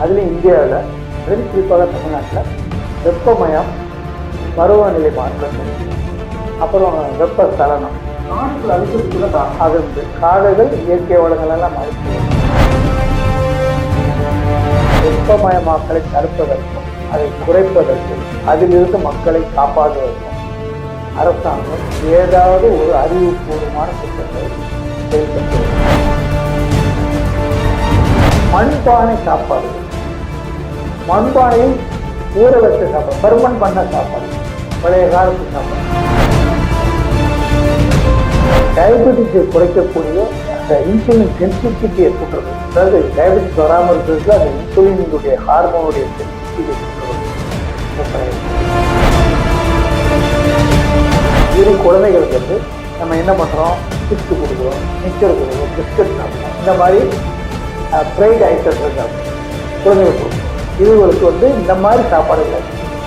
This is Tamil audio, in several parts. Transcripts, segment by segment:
அதுலேயும் இந்தியாவில் அதுலேயும் குறிப்பாக தமிழ்நாட்டில் வெப்பமயம் பருவநிலை மாற்றங்கள் அப்புறம் வெப்ப சலனம். காடுகள் அழிக்கிறதுக்கு தான் அது வந்து காடுகள் இயற்கை வளங்கள் எல்லாம் அழித்து வெப்பமயமாக்கலை தடுப்பதற்கும் அதை குறைப்பதற்கும் அதிலிருந்து மக்களை காப்பாற்றுவதற்கும் அரசாங்கம் ஏதாவது ஒரு அறிவுபூர்வமான திட்டத்தை செயல்பட்டு மண்பானை சாப்பாடு மண்பானையும் ஊற வச்ச சாப்பாடு பருமன் பண்ண சாப்பாடு பழைய காலத்து சாப்பாடு. டயபெட்டிஸை குறைக்கக்கூடிய அந்த இன்சுலின் சென்சிட்டிவிட்டியை கூட்டுறது. அதாவது டயபெட்டிஸ் வராமல் இருக்கிறதுக்கு அந்த இன்சுலினுடைய ஹார்மோனுடைய சென்சிட்டிவிட்டியை கூட்டுறது. இரு குழந்தைகளுக்கு வந்து நம்ம என்ன பண்ணுறோம் சிப்ஸ் கொடுக்குறோம். மிக்சர் கொடுக்குறோம். பிஸ்கட் சாப்பிடுறோம். இந்த மாதிரி ஃப்ரைட் ஐட்டம்ஸ் சாப்பிட்றோம். குழந்தைகளுக்கு கொடுக்கும். இதுகளுக்கு வந்து இந்த மாதிரி சாப்பாடுகளை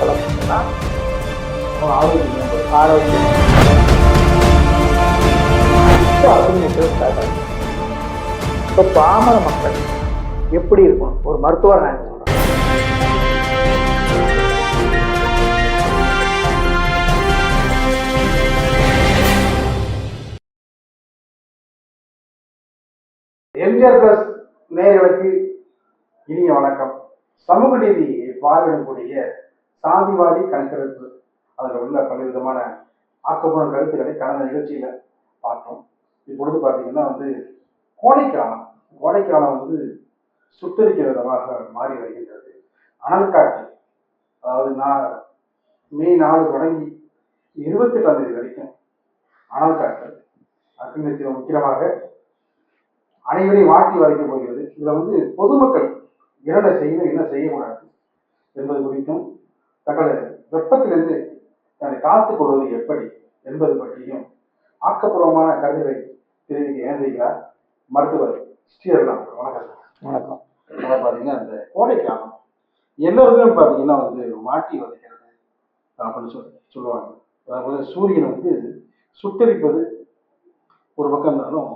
வளர்க்கணும்னா ஆரோக்கியம் ஆரோக்கியம் இப்போ ஸ்டார்ட் இப்போ பாமர மக்கள் எப்படி இருக்கும் ஒரு மருத்துவர் நான் சொல்கிறேன் எம்ஜிஆர் பிளஸ் நேர்களுக்கு இனிய வணக்கம். சமூக நீதி பார்வையிடக்கூடிய சாதிவாரி கணக்கெடுப்பு. அதில் உள்ள பலவிதமான ஆக்கப்பூர்வ கருத்துக்களை கடந்த நிகழ்ச்சியில் பார்த்தோம். இப்பொழுது பார்த்தீங்கன்னா வந்து கோடைக்காலம் கோடைக்காலம் வந்து சுட்டரிக்கிற விதமாக மாறி வருகின்றது. அனல் காற்று அதாவது நான் மே நாலு தொடங்கி இருபத்தெட்டாம் தேதி வரைக்கும் அனல் காற்று அக்னி முக்கியமாக அனைவரையும் வாட்டி வதைக்க போகிறது. இதில் வந்து பொதுமக்கள் என்ன செய்யணும் என்ன செய்யக்கூடாது என்பது குறித்தும் தங்களை வெப்பத்திலிருந்து தன்னை காத்துக் கொள்வது எப்படி என்பது பற்றியும் ஆக்கப்பூர்வமான கருத்துரை தெரிவிக்க ஏந்தைகிறார் மருத்துவர் ஸ்ரீரலாம் வணக்கம் வணக்கம். அதாவது பார்த்தீங்கன்னா இந்த கோடைக்காலம் எல்லோருக்கும் பார்த்தீங்கன்னா வந்து வாட்டி வதைக்கிறது அப்படின்னு சொல்லி சொல்லுவாங்க. அதாவது சூரியன் வந்து சுட்டரிப்பது ஒரு பக்கம் இருந்தாலும்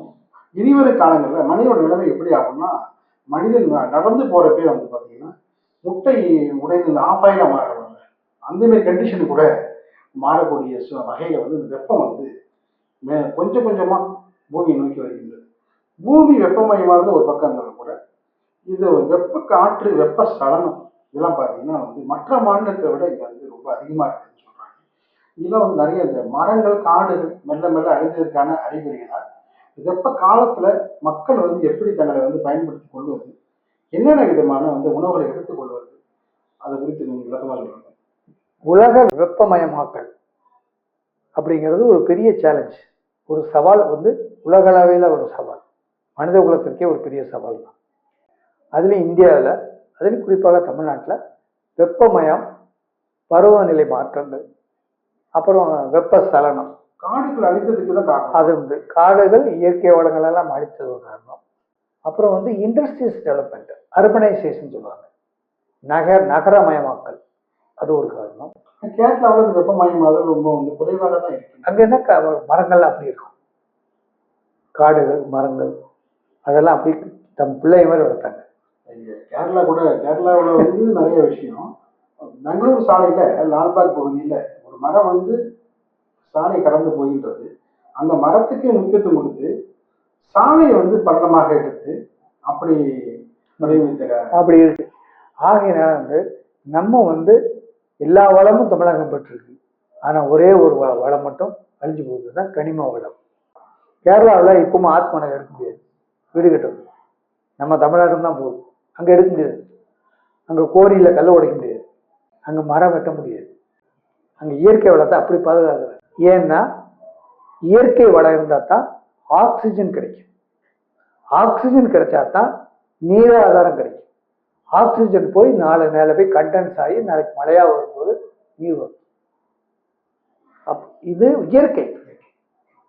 இனிவரும் காலங்களில் மனிதனோட நிலைமை எப்படி ஆகும்னா மனிதன் நடந்து போறப்பே வந்து பார்த்தீங்கன்னா முட்டை உடைந்து இந்த ஆப்பாயில மாறுறாங்க அந்த மாதிரி கண்டிஷன் கூட மாறக்கூடிய வகையில வந்து இந்த வெப்பம் வந்து மே கொஞ்சம் கொஞ்சமா பூமியை நோக்கி வருகின்றது. பூமி வெப்பமயமானது ஒரு பக்கம் இருந்தாலும் கூட இது வெப்ப காற்று வெப்ப சலனம் இதெல்லாம் பார்த்தீங்கன்னா வந்து மற்ற மாநிலத்தை விட இங்கே வந்து ரொம்ப அதிகமாக இருக்குதுன்னு சொல்கிறாங்க இதெல்லாம் வந்து நிறைய இந்த மரங்கள் காடுகள் மெல்ல மெல்ல அழிஞ்சதுக்கான அறிகுறிகளாக வெப்ப காலத்துல மக்கள் வந்து எப்படி தங்களை வந்து பயன்படுத்திக் கொள்வது? என்னென்ன விதமான வந்து உணவுகளை எடுத்துக்கொள்வது அதை குறித்து நீங்கள் விளக்கமாக சொல்லுங்க. உலக வெப்பமயமாக்கல் அப்படிங்கிறது ஒரு பெரிய சேலஞ்ச் ஒரு சவால் வந்து உலகளவில் ஒரு சவால். மனித குலத்திற்கே ஒரு பெரிய சவால் தான். அதுலேயும் இந்தியாவில் அதிலும் குறிப்பாக தமிழ்நாட்டில் வெப்பமயம் பருவநிலை மாற்றங்கள் அப்புறம் வெப்ப சலனம். காடுகள் அழித்ததுக்கு தான் காரணம். அது வந்து காடுகள் இயற்கை வளங்கள் எல்லாம் அழித்தது ஒரு காரணம். அப்புறம் வந்து இண்டஸ்ட்ரீஸ் டெவலப்மெண்ட் அர்பனைசேஷன் சொல்லுவாங்க. நகர் நகரமயமாக்கல். அது ஒரு காரணம். கேரளாவில் வெப்பமயமாதல் ரொம்ப வந்து குறைவாக தான் இருக்கு. அங்க என்ன மரங்கள் அப்படி இருக்கும். காடுகள் மரங்கள் அதெல்லாம் அப்படி தம் பிள்ளைய மாதிரி வளர்த்தாங்க. கேரளா கூட கேரளாவில் வந்து நிறைய விஷயம். பெங்களூர் சாலையில் லால்பாக் பகுதியில் ஒரு மரம் வந்து சாலை கடந்து போகின்றது. அந்த மரத்துக்கு முக்கியத்துவம் கொடுத்து சாலையை வந்து பள்ளமாக எடுத்து அப்படி வடிவமைத்த அப்படி இருக்கு. ஆகையினால வந்து நம்ம வந்து எல்லா வளமும் தமிழகம் பெற்றிருக்கு. ஆனா ஒரே ஒரு வளம் மட்டும் அழிஞ்சு போகுது தான் கனிம வளம். கேரளாவில் இப்பவும் ஆத்ம எடுக்க முடியாது வீடு கட்டுறது. நம்ம தமிழ்நாடு தான் போகுது. அங்க எடுக்க முடியாது. அங்க கோரியில கல் உடைக்க முடியாது. அங்க மரம் வெட்ட முடியாது. அங்க இயற்கை வளத்தை அப்படி பாதுகாக்கிறது. ஏன்னா இயற்கை வளம் இருந்தால் தான் ஆக்சிஜன் கிடைக்கும். ஆக்சிஜன் கிடைச்சா தான் நீராதாரம் கிடைக்கும். ஆக்சிஜன் போய் நாலு மேலே போய் கண்டென்ஸ் ஆகி நாளைக்கு மழையாக வரும்போது நீர் வரும். அப் இது இயற்கை.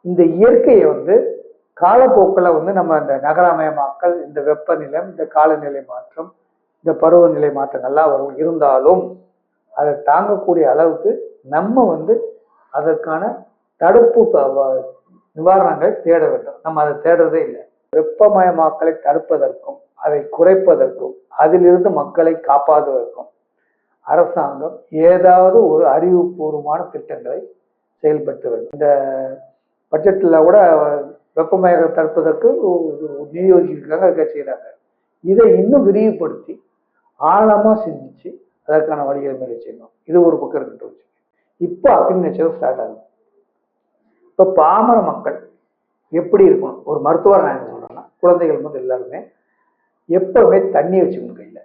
இந்த இயற்கையை வந்து காலப்போக்கில் வந்து நம்ம இந்த நகரமயமாக்கல் இந்த வெப்பநிலை இந்த காலநிலை மாற்றம் இந்த பருவநிலை மாற்றங்கள்லாம் வரும். இருந்தாலும் அதை தாங்கக்கூடிய அளவுக்கு நம்ம வந்து அதற்கான தடுப்பு நிவாரணங்கள் தேட வேண்டும். நம்ம அதை தேடுறதே இல்லை. வெப்பமயமாக்கலை தடுப்பதற்கும் அதை குறைப்பதற்கும் அதிலிருந்து மக்களை காப்பாதுவதற்கும் அரசாங்கம் ஏதாவது ஒரு அறிவுபூர்வமான திட்டங்களை செயல்படுத்த வேண்டும். இந்த பட்ஜெட்டில் கூட வெப்பமயத்தை தடுப்பதற்கு ஒரு இருக்க செய்கிறாங்க. இதை இன்னும் விரிவுபடுத்தி ஆழமாக சிந்திச்சு அதற்கான வழிகளை மேலே செய்யணும். இது ஒரு பக்கம் இருக்கட்டும் இப்போ அக்னி ஸ்டார்ட் ஆகுது. இப்போ பாமர மக்கள் எப்படி இருக்கணும்? ஒரு மருத்துவர் நான் என்ன சொல்கிறேன்னா குழந்தைகள் முதல் எல்லாருமே எப்பவுமே தண்ணி வச்சுக்கணும் கையில்.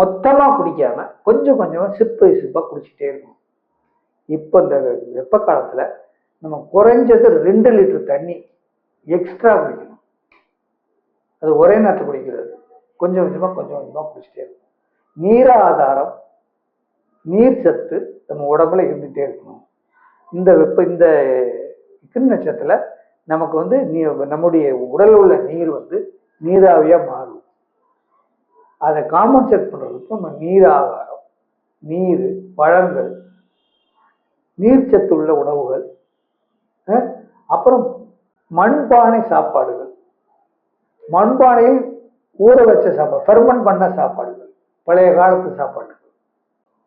மொத்தமாக குடிக்காம கொஞ்சம் கொஞ்சமாக சிப்பை சிப்பாக குடிச்சிட்டே இருக்கணும். இப்போ இந்த வெப்ப காலத்தில் நம்ம குறைஞ்சது ரெண்டு லிட்டர் தண்ணி எக்ஸ்ட்ரா குடிக்கணும். அது ஒரே நேரத்தில் குடிக்கிறது. கொஞ்சம் கொஞ்சமாக கொஞ்சம் கொஞ்சமாக குடிச்சிட்டே இருக்கும் நீராதாரம் நீர் சத்து நம்ம உடம்புல இருந்துகிட்டே இருக்கணும். இந்த வெப்ப இந்த கிருமி நட்சத்திரத்தில் நமக்கு வந்து நீ நம்முடைய உடலில் உள்ள நீர் வந்து நீராவியாக மாறும். அதை காம்பன்சேட் பண்ணுறதுக்கு நம்ம நீர் ஆகாரம் நீர் பழங்கள் நீர்ச்சத்து உள்ள உணவுகள் அப்புறம் மண்பானை சாப்பாடுகள். மண்பானையில் ஊற வச்ச சாப்பாடு ஃபெர்மன் பண்ண சாப்பாடுகள் பழைய காலத்து சாப்பாடுகள்.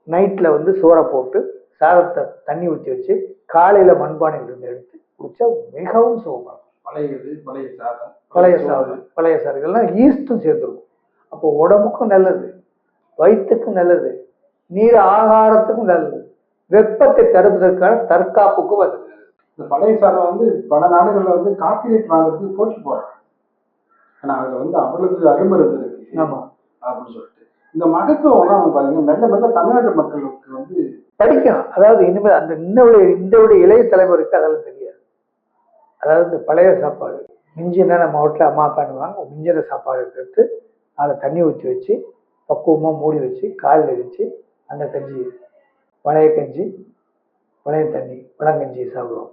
நைட்டில் வந்து சோறை போட்டு சாதத்தை தண்ணி ஊற்றி வச்சு காலையில் மண்பானையிலிருந்து எடுத்து குடிச்சா மிகவும் சுகமாக பழைய பழைய சாதம் பழைய சாதம் பழைய சாதம். இதெல்லாம் ஈஸ்ட்டும் சேர்ந்துருக்கும் அப்போ உடம்புக்கும் நல்லது வயிற்றுக்கும் நல்லது நீர் ஆகாரத்துக்கும் நல்லது வெப்பத்தை தடுப்பதற்கான தற்காப்புக்கும் அது இந்த பழைய சாதம் வந்து பல நாடுகள்ல வந்து காப்பிரைட் வாங்குறதுக்கு போட்டி போடுறாங்க ஆனா அதுல வந்து அவ்வளவு அருமருந்து இருக்கு. ஆமாம் அப்படின்னு சொல்லிட்டு. இந்த மகத்துவம்லாம் வந்து பாத்தீங்கன்னா மெல்ல மெல்ல தமிழ்நாட்டு மக்களுக்கு வந்து படிக்கணும். அதாவது இனிமேல் அந்த இன்னுடைய இந்த இளைய தலைமுறைக்கு அதெல்லாம் தெரியாது. அதாவது இந்த பழைய சாப்பாடு மிஞ்சினா நம்ம வீட்டில் அம்மா பண்ணுவாங்க? மிஞ்சின சாப்பாடு எடுத்து அதில் தண்ணி ஊற்றி வச்சு பக்குவமாக மூடி வச்சு காலில் வச்சு அந்த கஞ்சி பழைய கஞ்சி பழைய தண்ணி பழங்கஞ்சி சாப்பிடுவோம்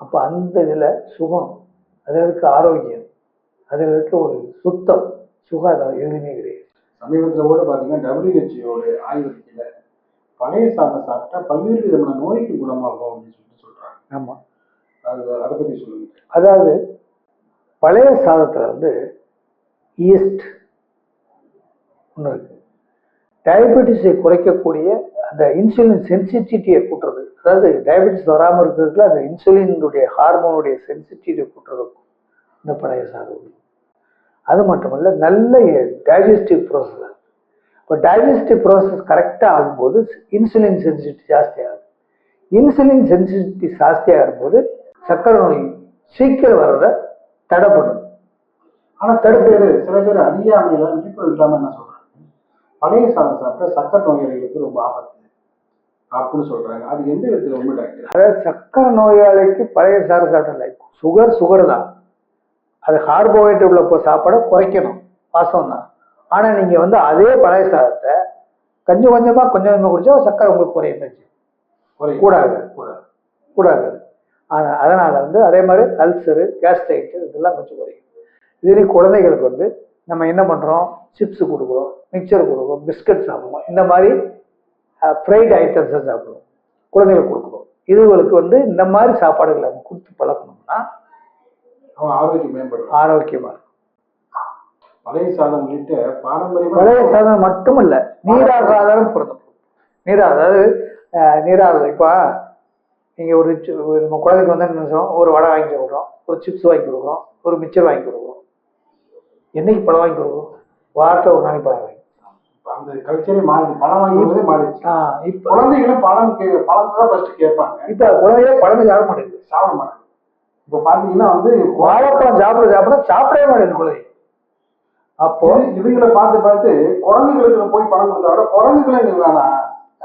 அப்போ அந்த இதில் சுகம் அதில் இருக்க ஆரோக்கியம் அதில் இருக்க ஒரு சுத்தம் சுகாதாரம் எதுவுமே சமீபத்துல கூட பாத்தீங்கன்னா டபிள்யூஹெச்ஓட ஆய்வறிக்கையில பழைய சாதம் சாப்பிட்டா பல்வேறு விதமான நோய்க்கு குணமாகும் அப்படின்னு சொல்லிட்டு சொல்றாங்க. ஆமாம் அது அதை பத்தி சொல்லுங்க. அதாவது பழைய சாதத்தில் வந்து ஈஸ்ட் ஒன்று இருக்கு. டயபெட்டிஸை குறைக்கக்கூடிய அந்த இன்சுலின் சென்சிட்டிவிட்டியை கூட்டுறது. அதாவது டயபெட்டிஸ் வராமல் இருக்கிறதுக்கு அந்த இன்சுலினுடைய ஹார்மோனுடைய சென்சிட்டிவிட்டியை கூட்டுறதுக்கும் இந்த பழைய சாதம். அது மட்டுமல்ல நல்ல டைஜஸ்டிவ் ப்ராசஸ் இப்போ டைஜஸ்டிவ் ப்ராசஸ் கரெக்டாக ஆகும்போது இன்சுலின் சென்சிட்டிவிட்டி ஜாஸ்தி ஆகுது. இன்சுலின் சென்சிட்டிவிட்டி ஜாஸ்தி ஆகும்போது சர்க்கரை நோய் சீக்கிரம் வர்றதை தடைப்படும். ஆனா சில பேர் சில பேர் அறியாமையில விழிப்புணர்வு இல்லாம என்ன சொல்றாங்க? பழைய சாதம் சாப்பிட்டா சக்கரை நோயாளிகளுக்கு ரொம்ப ஆபத்து. அப்படின்னு சொல்றாங்க. அது எந்த விதத்துல? உண்மை டாக்டர் அதாவது சர்க்கரை நோயாளிக்கு பழைய சாதம் சாப்பிடல சுகர் சுகர் தான். அது கார்போஹைட்ரேட் உள்ள போ- சாப்பாடை குறைக்கணும். வாசம் தான் ஆனால் நீங்கள் வந்து அதே பழைய சாதத்தை கொஞ்சம் கொஞ்சமாக கொஞ்சம் கொஞ்சமாக குடிச்சா சர்க்கரை உங்களுக்கு. கூடாது. கூடாது. கூடாது. ஆனால் அதனால் வந்து அதே மாதிரி அல்சரு கேஸ்ட்ரைட்டு இதெல்லாம் கொஞ்சம் குறையும். இதுலேயும் குழந்தைகளுக்கு வந்து நம்ம என்ன பண்ணுறோம் சிப்ஸ் கொடுக்குறோம் மிக்சர் கொடுக்குறோம் பிஸ்கட் சாப்பிடுவோம் இந்த மாதிரி ஃப்ரைட் ஐட்டம்ஸை சாப்பிடுவோம் குழந்தைகளுக்கு கொடுக்குறோம். இதுகளுக்கு வந்து இந்த மாதிரி சாப்பாடுகளை நம்ம கொடுத்து பழக்கணும்னா அவன் ஆரோக்கியம் மேம்படும் ஆரோக்கியமாக இருக்கும். பழைய சாதம் உள்ளிட்ட பாரம்பரியமா பழைய சாதம் மட்டுமல்ல நீராகாதாரம் பிறந்த நீரா அதாவது நீராகாரம். இப்போ நீங்கள் ஒரு நம்ம குழந்தைக்கு வந்து என்ன நினைச்சோம் ஒரு வடை வாங்கி கொடுக்குறோம் ஒரு சிப்ஸ் வாங்கி கொடுக்குறோம் ஒரு மிச்சர் வாங்கி கொடுக்குறோம். என்னைக்கு பழம் வாங்கி கொடுக்குறோம்? வாரத்தில் ஒரு நாளைக்கு பழம் வாங்கி அந்த கல்ச்சரே மாறிடுச்சு. பழம் வாங்கி கொடுத்ததே மாறிடுச்சு. இப்போ குழந்தைகளும் பழம் பழத்தை தான் ஃபர்ஸ்ட் கேட்பாங்க. இப்போ குழந்தைய பழமே சாப்பிட மாட்டேங்குது. சாப்பிட மாட்டாங்க. இப்ப பாத்தீங்கன்னா வந்து வாழைப்பழம் சாப்பிட சாப்பிட சாப்பிடவே மாட்டேங்குது குழந்தை. அப்போ இது- இதுங்களை பார்த்து பார்த்து குரங்குகளுக்கு போய் பணம் கொடுத்தா விட எங்களுக்கு வேணாம்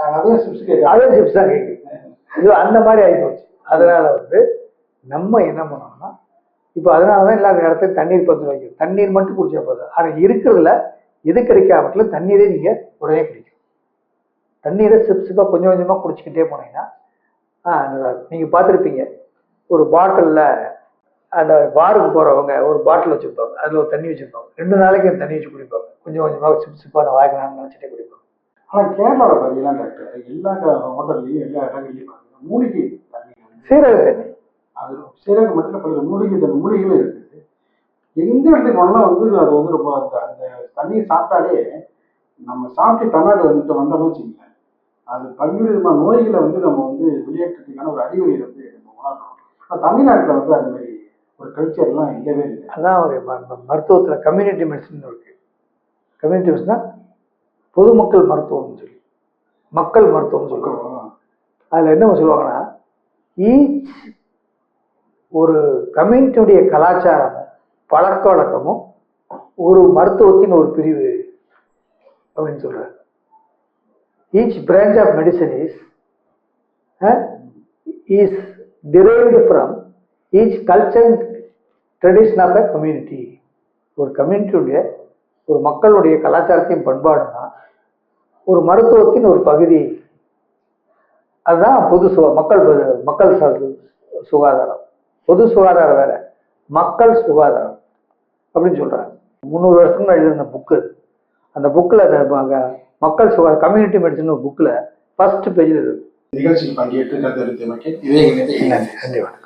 அதையும் சிப்ஸ் கேட்கலாம் அதே சிப்ஸ் தான் கேட்குது இது அந்த மாதிரி ஆகிப்போச்சு அதனால வந்து நம்ம என்ன பண்ணோம்னா இப்போ அதனால தான் எல்லா இடத்துலையும் தண்ணீர் பத்து வைக்கும் தண்ணீர் மட்டும் குடிச்சா போதும். ஆனால் இருக்கிறதுல எது கிடைக்காமட்டில் தண்ணீரே நீங்கள் உடனே குடிக்கும் தண்ணீரை சிப் சிப்பாக கொஞ்சம் கொஞ்சமாக குடிச்சிக்கிட்டே போனீங்கன்னா ஆ நல்லா நீங்கள் பார்த்துருப்பீங்க. ஒரு பாட்டிலில் அந்த பாருக்கு போகிறவங்க ஒரு பாட்டில் வச்சுருப்பாங்க. அதில் ஒரு தண்ணி வச்சுருப்பாங்க. ரெண்டு நாளைக்கு அந்த தண்ணி வச்சு குடிப்பாங்க. கொஞ்சம் கொஞ்சமாக சிப் சிப்பாக வாங்கினான்னு நினச்சிட்டே குடிப்பாங்க ஆனா கேரளாவில் பாத்தீங்கன்னா டாக்டர் எல்லா ஹோட்டல்லையும் எல்லா இடங்கள்லையும் பாத்தீங்கன்னா மூலிகை தண்ணி சீரக தண்ணி. அது சீரகம் மட்டும் பல மூலிகை தண்ணி மூலிகைகளும் இருக்குது. எந்த இடத்துக்கு போனாலும் வந்து அது வந்து ரொம்ப அந்த அந்த தண்ணியை சாப்பிட்டாலே நம்ம சாப்பிட்டு தமிழ்நாடு வந்துட்டு வந்தோம்னு வச்சுக்கோங்க அது பல்வேறு விதமான நோய்களை வந்து நம்ம வந்து வெளியேற்றத்துக்கான ஒரு அறிகுறி வந்து நம்ம உணர்றோம். ஆனால் தமிழ்நாட்டில் வந்து அந்த மாதிரி ஒரு கல்ச்சர்லாம் இல்லவே இல்லை. அதான் ஒரு மருத்துவத்துல கம்யூனிட்டி மெடிசன் இருக்கு. கம்யூனிட்டி மெடிசன்னா பொதுமக்கள் மருத்துவம்னு சொல்லி மக்கள் மருத்துவம்னு சொல்லுவாங்க அதில் என்ன சொல்லுவாங்கன்னா ஈச் ஒரு கம்யூனிட்டியுடைய கலாச்சாரமும் பழக்க வழக்கமும் ஒரு மருத்துவத்தின் ஒரு பிரிவு அப்படின்னு சொல்றாரு each branch of medicine is is derived from each culture tradition of a community ஒரு கம்யூனிட்டியுடைய ஒரு மக்களுடைய கலாச்சாரத்தையும் பண்பாடுனா தான் ஒரு மருத்துவத்தின் ஒரு பகுதி. அதுதான் பொது சுகா மக்கள் மக்கள் சுகாதாரம். பொது சுகாதாரம் வேற மக்கள் சுகாதாரம் அப்படின்னு சொல்கிறாங்க முந்நூறு வருஷத்துக்கு முன்னாடி புக்கு அந்த புக்கில் மக்கள் சுகாதார கம்யூனிட்டி மெடிசன் புக்கில் ஃபஸ்ட்டு பேஜில் இருக்கு நிகழ்ச்சியில் பங்கேற்று கருத்து இதே நன்றி நன்றி. வணக்கம்